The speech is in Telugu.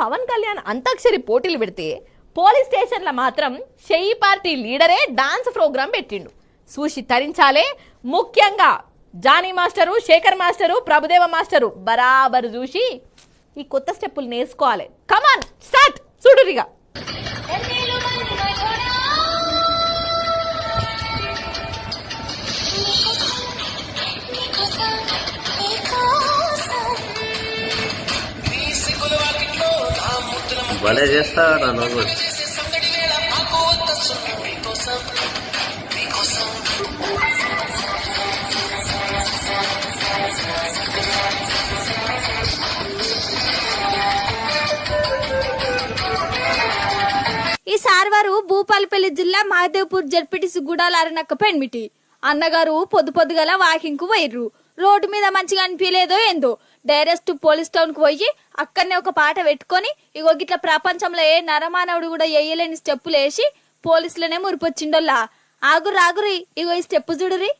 పవన్ కళ్యాణ్ అంతాక్షరి పోటీలు పెడితే పోలీస్ స్టేషన్ల మాత్రం షెయి పార్టీ లీడరే డాన్స్ ప్రోగ్రాం పెట్టిండు. చూసి తరించాలే. ముఖ్యంగా Jani master Sekhar master Prabhudeva master బరాబరు చూసి ఈ కొత్త స్టెప్పులు నేర్చుకోవాలి. కమాన్ స్టార్ట్ భలే చేస్తాడు నువ్వు. ఈ సార్వారు భూపాలపల్లి జిల్లా మహదేవ్పూర్ జడ్పిటిసి గుడాల అరణక్క పెన్మిటి. అన్నగారు పొద్దు పొద్దుగల వాకింగ్కు రోడ్డు మీద మంచిగా అనిపించలేదో ఏందో. డైరెక్ట్ పోలీస్ టౌన్కు పోయి అక్కడనే ఒక పాట పెట్టుకొని ఇగో గిట్ల ప్రపంచంలో ఏ నరమానవుడు కూడా వేయలేని స్టెప్పులు వేసి పోలీసులనే మురిపొచ్చిండోల్లా. ఆగురు ఆగురి ఇగో ఈ స్టెప్పు చూడురి